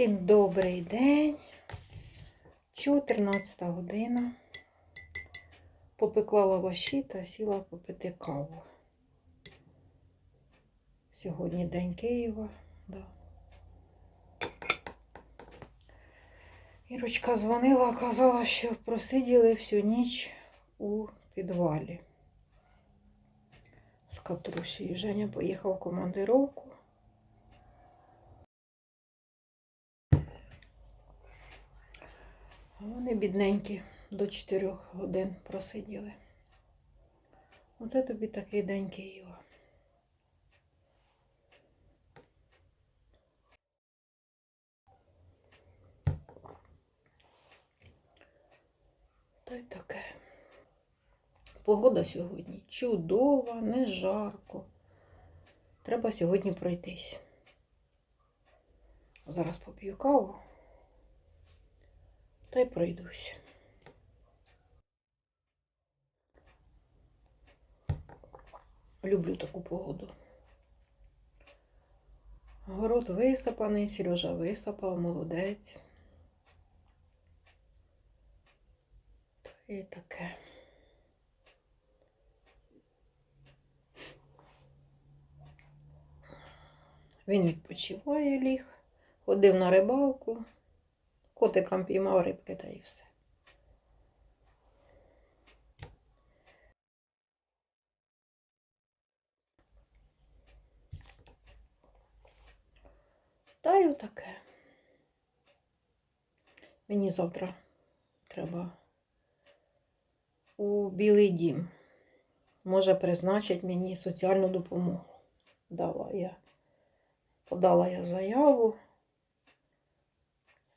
Всім добрий день. 14 година. Попекла лаваші та сіла попити каву. Сьогодні день Києва. Да. Ірочка дзвонила, казала, що просиділи всю ніч у підвалі з Катрусею. Женя поїхав в командировку. Вони бідненькі до 4 годин просиділи. Оце тобі такий день Києва. Та й таке. Погода сьогодні чудова, не жарко. Треба сьогодні пройтись. Зараз поп'ю каву та й пройдусь. Люблю таку погоду. Город висапаний, Сережа висапав, молодець. Та І таке. Він відпочиває ліг, ходив на рибалку, котикам піймав рибки та і все. Та й отаке. Мені завтра треба у Білий дім. Може призначить мені соціальну допомогу. Дала я. Подала я заяву,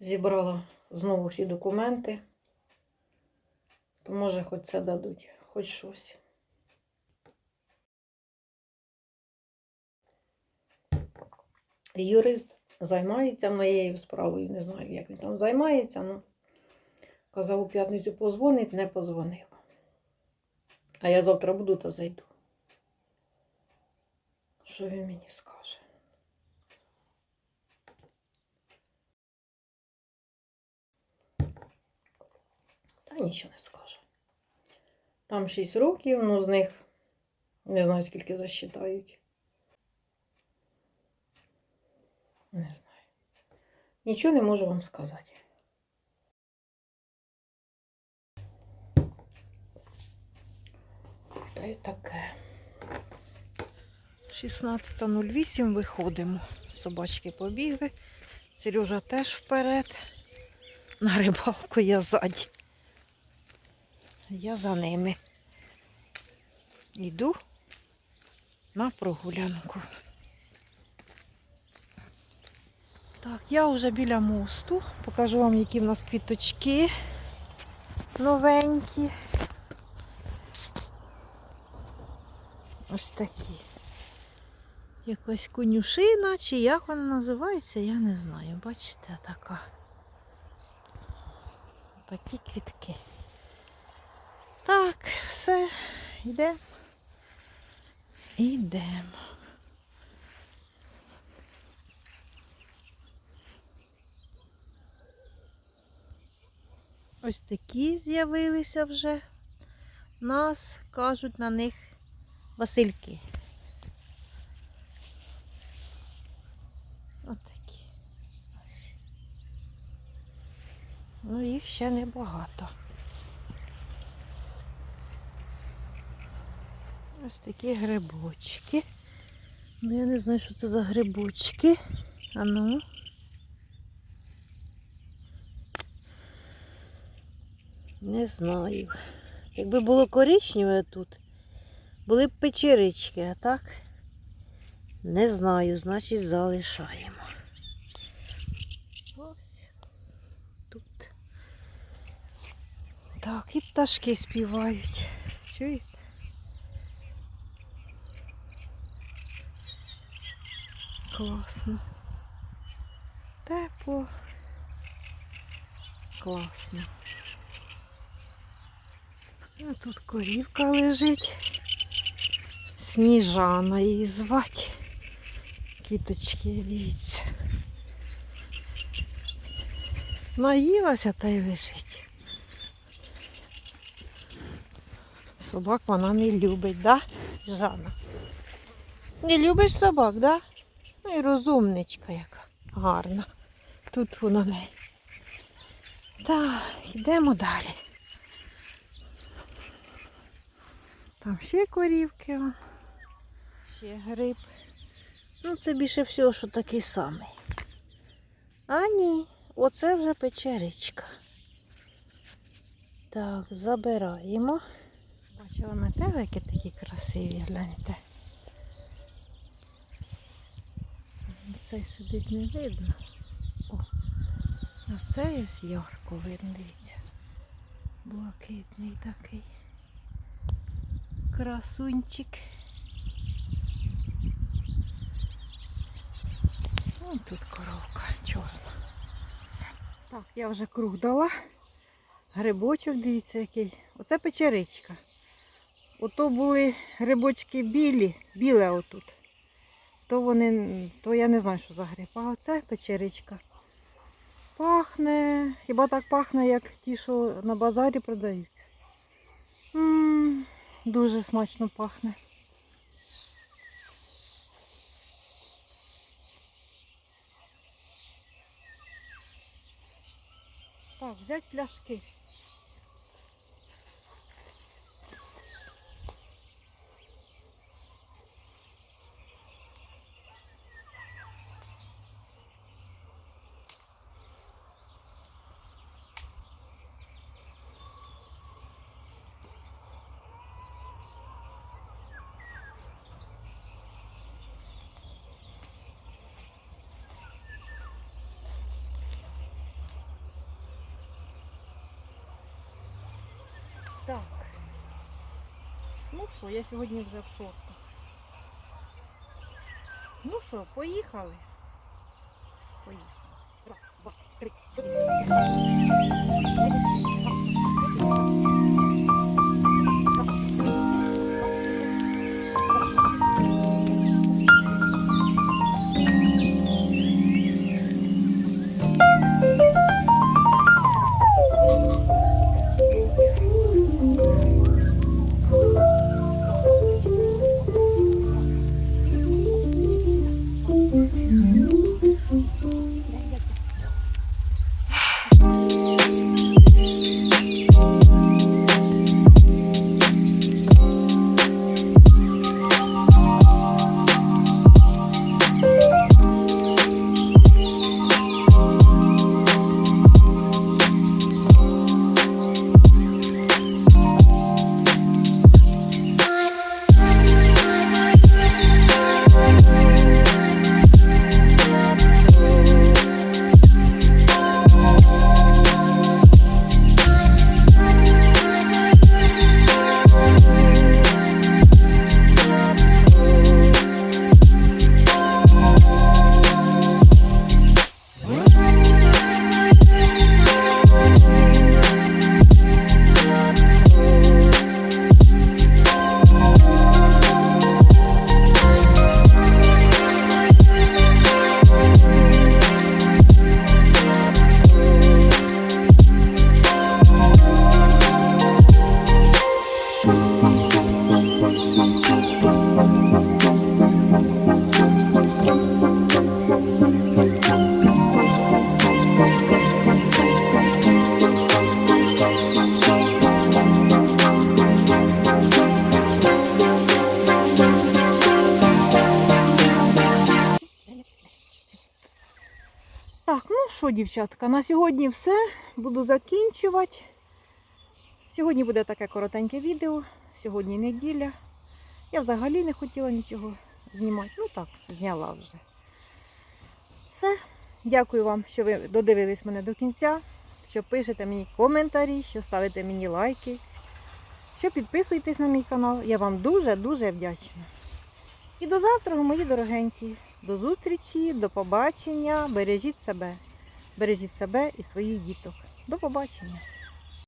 зібрала знову всі документи, то може хоч це дадуть, хоч щось. Юрист займається моєю справою, не знаю, як він там займається, ну казав у п'ятницю позвонить, не позвонив. А я завтра буду та зайду. Що він мені скаже? Та нічого не скаже. Там 6 років, ну з них не знаю, скільки засчитають. Не знаю. Нічого не можу вам сказати. Та й таке. 16.08 виходимо. Собачки побігли. Сережа теж вперед. На рибалку я ззаді. Я за ними. Йду на прогулянку. Так, я вже біля мосту. Покажу вам, які в нас квіточки новенькі. Ось такі. Якась конюшина, чи як вона називається, я не знаю. Бачите, така. Такі квітки. Так, все, йдемо. Йдемо. Ось такі з'явилися вже. Нас кажуть на них Васильки. Отакі. Ось. Ну, їх ще небагато. Ось такі грибочки. Ну, я не знаю, що це за грибочки. А ну. Не знаю. Якби було коричневе тут, були б печерички, а так не знаю, значить залишаємо. Ось тут. Так, і пташки співають. Чуєте? Класно. Тепло. Класно. А тут корівка лежить. Сніжана її звати. Квіточки, дивіться. Наїлася та й лежить. Собак вона не любить, да, Жанна? Не любиш собак, да? І розумничка яка гарна. Тут вона неї. Так, йдемо далі. Там ще корівки. Ще гриб. Ну, це більше всього, що такий самий. А ні, оце вже печеричка. Так, забираємо. Бачила метелики такі красиві, гляньте. Цей сидить не видно. О, а цей ось ярко видно, дивіться. Блакитний такий. Красунчик. Вон тут коровка чорна. Так, я вже круг дала. Грибочок, дивіться, який. Оце печеричка. Ото були грибочки білі, біле отут. То вони, то я не знаю, що за гриб. А оце печеричка. Пахне. Хіба так пахне, як ті, що на базарі продають. м дуже смачно пахне. Так, взять пляшки. Так. Ну що, я сьогодні вже в шортах. Ну що, поїхали? Поїхали. Раз, два, три, Так, ну що, дівчатка, на сьогодні все. Буду закінчувати. Сьогодні буде таке коротеньке відео. Сьогодні неділя. Я взагалі не хотіла нічого знімати. Ну так, зняла вже. Все. Дякую вам, що ви додивились мене до кінця, що пишете мені коментарі, що ставите мені лайки, що підписуєтесь на мій канал. Я вам дуже-дуже вдячна. І до завтра, мої дорогенькі. До зустрічі, до побачення. Бережіть себе. Бережіть себе і своїх діток. До побачення.